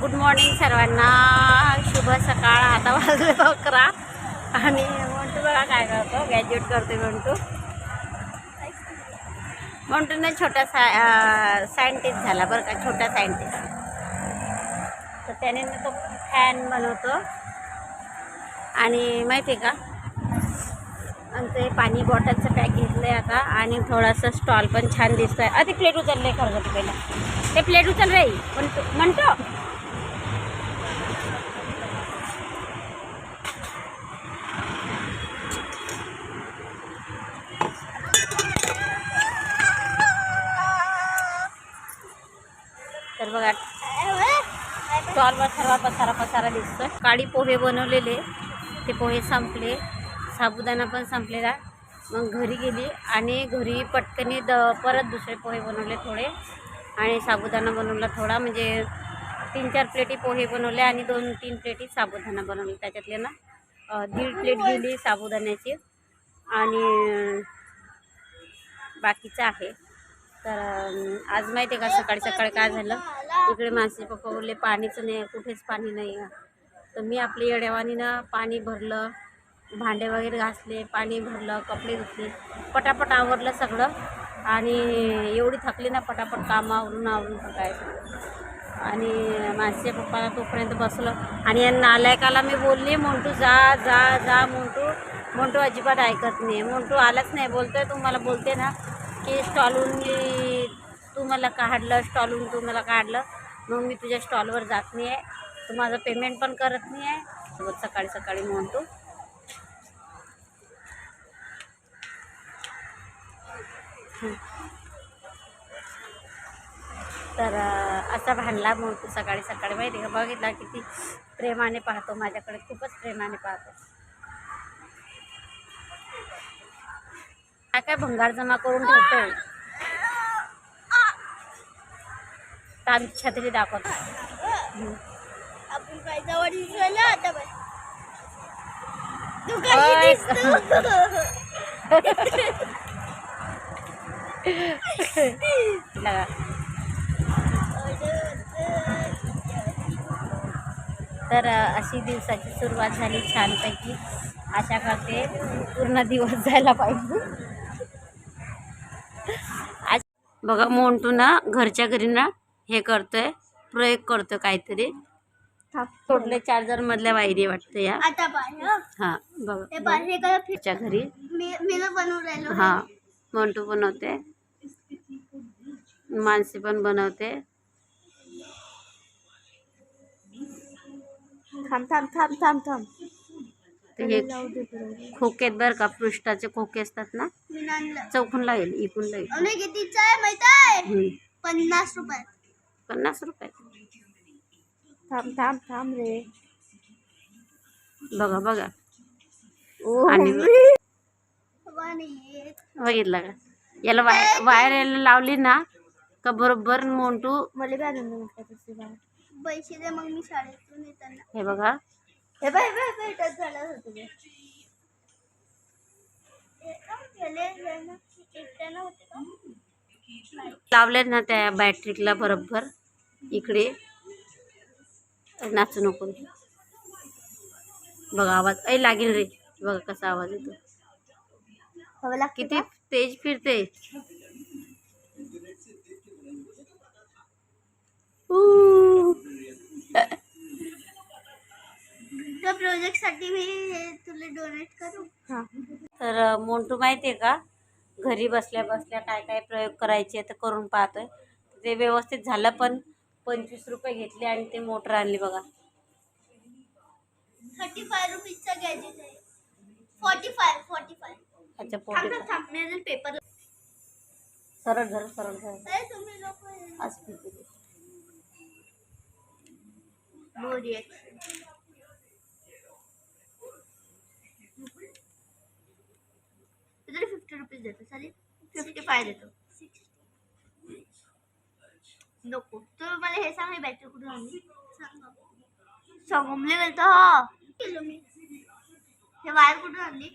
Good morning सर्वांना. शुभ सकाळ. आता वाजले अकरा. आणि म्हणतो बघा काय करतो. ग्रॅज्युएट करते म्हणतो म्हणतो छोटा सा सायंटिस्ट झाला बरं का. छोटा सायंटिस्ट. तर त्याने ना तो फॅन बनवतो. आणि माहिती आहे का? आणि ते पाणी बॉटलचं पॅक घेतलं आहे आता. आणि थोडासा स्टॉल पण छान दिसतो आहे प्लेट उचललं आहे खरं पहिला. ते प्लेट उचल राही म्हणतो म्हणतो तर बघा. स्टॉलवर सर्व पसारा पसारा दिसतोय. काळी पोहे बनवलेले. ते पोहे संपले. साबुदाणा पण संपलेला. मग घरी गेली आणि घरी पटकनी द परत दुसरे पोहे बनवले थोडे. आणि साबुदाणा बनवला थोडा. म्हणजे तीन चार प्लेटी पोहे बनवले आणि दोन तीन प्लेटी साबुदाणा बनवले. त्याच्यातले ना दीड प्लेट गेली साबुदाण्याची. आणि बाकीचं आहे. तर आज माहिती आहे का सकाळी सकाळी काय झालं? इकडे मासे पप्पा बोलले पाणीच नाही कुठेच पाणी नाही. आहे तर मी आपली येड्यावानीनं पाणी भरलं भांडे वगैरे घासले पाणी भरलं कपडे धुतले. पटापट आवरलं सगळं आणि एवढी थकली ना पटापट काम आवरून आवरून थकायचं आणि मासे पप्पाला तोपर्यंत बसलो. आणि या नालायकाला मी बोलली मोंटू जा जा जा मोंटू. मोंटू अजिबात ऐकत नाही. मोंटू आलाच नाही. बोलतोय तू मला बोलते ना. की स्टॉलहून मी तू मला काढलं स्टॉलहून तू मला काढलं. मग मी तुझ्या स्टॉलवर जात नाही आहे. तू माझं पेमेंट पण करत नाही आहे. सोबत सकाळी सकाळी म्हणतो. तर असा भांडला म्हणतो सकाळी सकाळी माहिती आहे का? बघितला किती प्रेमाने पाहतो माझ्याकडे. खूपच प्रेमाने पाहतो. काय भंगार जमा करून ठेवतोय? तान छत्री दाखवतो. आपण काय जवळ आता. तर अशी दिवसाची सुरुवात झाली छानपैकी. आशा करते पूर्ण दिवस जायला पाहिजे. आज बघा मोंटू ना घरच्या घरी ना हे करतोय प्रयोग करतोय काहीतरी. सोडले चार्जर मधल्या वायरी वाटतं या. हं. बघा. घरच्या घरी. हा. मोंटू बनवते. मानसी पण बनवते. थांब थांब थांब थांब थांब. ते हे खोके आहेत बरं का? पृष्ठाचे खोके असतात ना? मी आणलं चौकून लागेल इकून हम्म. पन्नास रुपये. पन्नास रुपये? थांब थांब थांब रे. बघा बघा. ओ आणि बघितलं का? याला वाय वायर याला लावली ना का बरोबर मोंटू? मला पैसे दे मग मी शाळेतून येताना. हे बघा. हे बाय बाय बाय टच झालं होतं? लावले ना त्या बॅटरीला बरोबर. इकडे. नाचू नको. बघा आवाज. ऐ लागेल रे. बघा कसा आवाज येतो. किती तेज फिरते. ऊ. त्या प्रोजेक्टसाठी मी हे तुला डोनेट करू. तर अ, मोंटू माहिती आहे का? घरी बसल्या बसल्या काय काय प्रयोग करायचे तर करून पाहतोय. ते व्यवस्थित झालं पण पंचवीस रुपये घेतले आणि ते मोटर आणली बघा. थर्टी फाय रुपीजचा गॅजेट आहे. फोर्टी फाय फोर्टी फाय अच्छा अजून पेपर सरळ धर सरळ धर तुम्ही लोक ते. नो रिएक्शन तुझ्याकडे फिफ्टी रुपीज देतो. चालेल? फिफ्टी फाय देतो. नको. तू मला हे सांग बॅटरी कुठून आणली? संगमले गेलतो हा. केलो मी हे वायर कुठून आणली?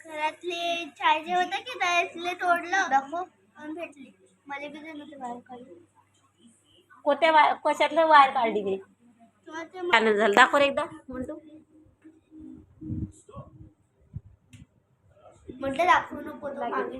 घरातले चार्जर होता की त्यातले तोडलं? दाखव. आणि भेटली. मला बी दे ना ते वायर काढून. कोणत्या वाय कशातलं वायर काढली ते? झालं. दाखव एकदा म्हणतो म्हटलं दाखवू नको तो मागे.